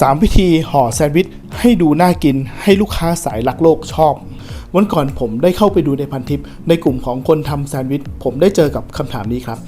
3 วิธีห่อแซนด์วิชให้ดูน่ากินให้ลูกค้าสายรักโลกชอบ วันก่อนผมได้เข้าไปดูในพันทิปในกลุ่มของคนทำแซนด์วิชผมได้เจอกับคำถามนี้ครับ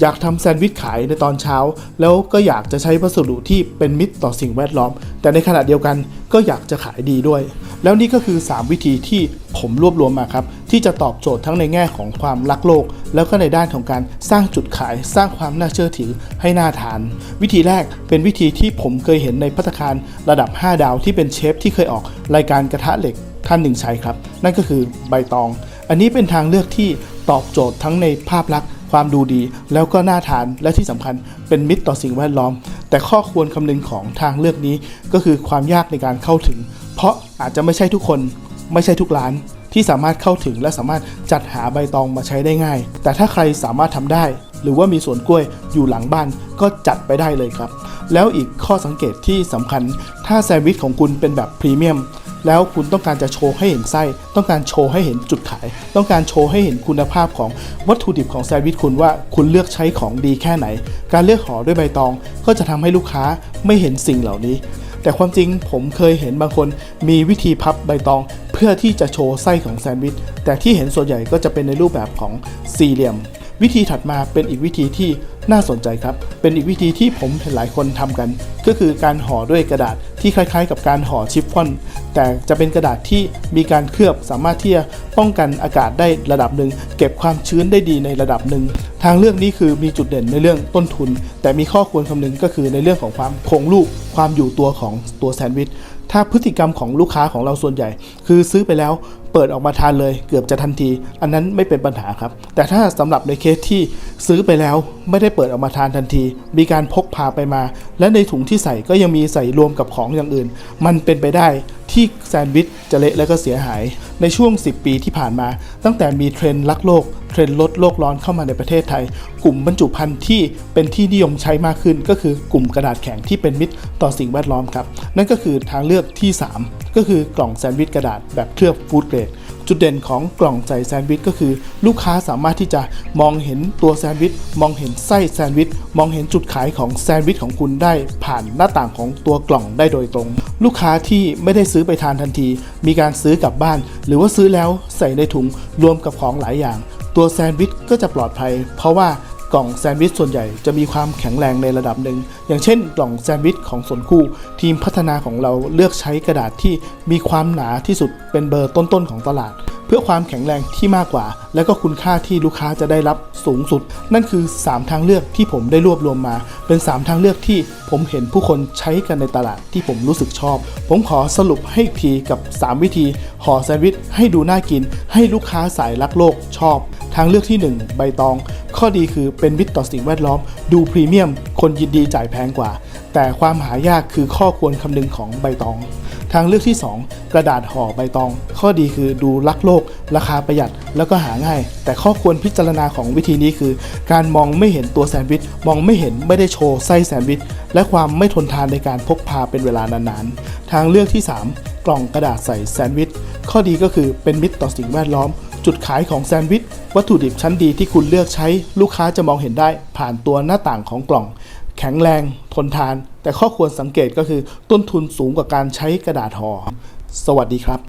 อยากทำแซนด์วิชขายในตอนเช้า แล้วก็อยากจะใช้วัสดุที่เป็นมิตรต่อสิ่งแวดล้อม แต่ในขณะเดียวกันก็อยากจะขายดีด้วย แล้วนี่ก็คือ 3 วิธีที่ผมรวบรวมมาครับ ที่จะตอบโจทย์ทั้งในแง่ของความรักโลก แล้วก็ในด้านของการสร้างจุดขาย สร้างความน่าเชื่อถือให้น่าทาน วิธีแรกเป็นวิธีที่ผมเคยเห็นในพัตตาคารระดับ 5 ดาวที่เป็นเชฟที่เคยออกรายการกระทะเหล็กท่านหนึ่งใช้ครับ นั่นก็คือใบตอง อันนี้เป็นทางเลือกที่ตอบโจทย์ทั้งในภาพลักษณ์ ความดูดี แล้วก็น่าทานและที่สำคัญเป็นมิตรต่อสิ่งแวดล้อม แต่ข้อควรคำนึงของทางเลือกนี้ก็คือความยากในการเข้าถึง เพราะอาจจะไม่ใช่ทุกคน ไม่ใช่ทุกร้านที่สามารถเข้าถึงและสามารถจัดหาใบตองมาใช้ได้ง่าย แต่ถ้าใครสามารถทำได้ หรือว่ามีสวนกล้วยอยู่หลังบ้านก็จัดไปได้เลยครับ แล้วอีกข้อสังเกตที่สำคัญ ถ้าแซนด์วิชของคุณเป็นแบบพรีเมียมแล้วคุณต้องการจะโชว์ให้เห็นไส้ ต้องการโชว์ให้เห็นจุดขาย ต้องการโชว์ให้เห็นคุณภาพของวัตถุดิบของแซนด์วิชคุณว่าคุณเลือกใช้ของดีแค่ไหน การเลือกห่อด้วยใบตอง ก็จะทำให้ลูกค้าไม่เห็นสิ่งเหล่านี้ แต่ความจริงผมเคยเห็นบางคนมีวิธีพับใบตอง เพื่อที่จะโชว์ไส้ของแซนด์วิช แต่ที่เห็นส่วนใหญ่ก็จะเป็นในรูปแบบของสี่เหลี่ยม วิธีถัดมาเป็นอีกวิธีที่น่าสนใจครับ เป็นอีกวิธีที่ผมเห็นหลายคนทำกัน ก็คือการห่อด้วยกระดาษที่คล้ายๆ กับการห่อชิฟฟ่อน แต่จะเป็นกระดาษที่มีการเคลือบสามารถที่จะป้องกันอากาศได้ระดับหนึ่ง เก็บความชื้นได้ดีในระดับหนึ่ง ทางเลือกนี้คือมีจุดเด่นในเรื่องต้นทุน แต่มีข้อควรคำนึงก็คือในเรื่องของความคงรูป ความอยู่ตัวของตัวแซนด์วิช ถ้าพฤติกรรมของลูกค้าของเราส่วนใหญ่ คือซื้อไปแล้วเปิดออกมาทานเลยเกือบจะทันที อันนั้นไม่เป็นปัญหาครับ แต่ถ้าสำหรับในเคสที่ซื้อไปแล้วไม่ได้เปิดออกมาทานทันที มีการพกพาไปมา และในถุงที่ใส่ก็ยังมีใส่รวมกับของอย่างอื่น มันเป็นไปได้ที่แซนด์วิชจะเละและก็เสียหาย ในช่วง 10 ปีที่ผ่านมา ตั้งแต่มีเทรนด์รักโลก เทรนด์ลดโลกร้อนเข้ามาในประเทศไทย กลุ่มบรรจุภัณฑ์ที่เป็นที่นิยมใช้มากขึ้น ก็คือกลุ่มกระดาษแข็งที่เป็นมิตรต่อ่อสิ่งแวดล้อมครับ นั่นก็คือทางเลือกที่ 3 ก็คือกล่องแซนด์วิชกระดาษแบบเคลือบฟู้ดเกรดจุดเด่นของกล่องใส่แซนด์วิชก็คือ ลูกค้าสามารถที่จะมองเห็นตัวแซนด์วิชมองเห็นไส้แซนด์วิชมองเห็นจุดขายของแซนด์วิชของคุณได้ผ่านหน้าต่างของตัวกล่องได้โดยตรง ลูกค้าที่ไม่ได้ซื้อไปทานทันที มีการซื้อกลับบ้าน หรือว่าซื้อแล้วใส่ในถุงรวมกับของหลายอย่าง ตัวแซนด์วิชก็จะปลอดภัย เพราะว่า กล่องแซนด์วิชส่วนใหญ่จะมีความแข็งแรงในระดับหนึ่ง อย่างเช่น กล่องแซนด์วิชของสวนคู่ ทีมพัฒนาของเราเลือกใช้กระดาษที่มีความหนาที่สุดเป็นเบอร์ต้นๆของตลาด เพื่อความแข็งแรงที่มากกว่า และก็คุณค่าที่ลูกค้าจะได้รับสูงสุด นั่นคือ 3 ทางเลือกที่ผมได้รวบรวมมา เป็น 3 ทางเลือกที่ผมเห็นผู้คนใช้กันในตลาดที่ผมรู้สึกชอบ ผมขอสรุปให้ทีกับ 3 วิธีห่อแซนด์วิชให้ดูน่ากิน ให้ลูกค้าสายรักโลกชอบ ทางเลือกที่ 1 ใบตอง ข้อดีคือเป็นมิตรต่อสิ่งแวดล้อม ดูพรีเมียม คนยินดีจ่ายแพงกว่า แต่ความหายากคือข้อควรคำนึงของใบตอง ทางเลือกที่ 2 กระดาษห่อใบตอง ข้อดีคือดูรักโลก ราคาประหยัดแล้วก็หาง่าย แต่ข้อควรพิจารณาของวิธีนี้คือ การมองไม่เห็นตัวแซนด์วิชมองไม่เห็นไม่ได้โชว์ไส้แซนด์วิชและความไม่ทนทานในการพกพาเป็นเวลานานๆทางเลือกที่ 3 กล่องกระดาษใส่แซนด์วิชข้อดีก็คือเป็นมิตรต่อสิ่งแวดล้อม จุดขายของแซนด์วิช วัตถุดิบชั้นดีที่คุณเลือกใช้ลูกค้าจะมองเห็นได้ผ่านตัวหน้าต่างของกล่อง แข็งแรง ทนทาน แต่ข้อควรสังเกตก็คือต้นทุนสูงกว่าการใช้กระดาษห่อสวัสดีครับ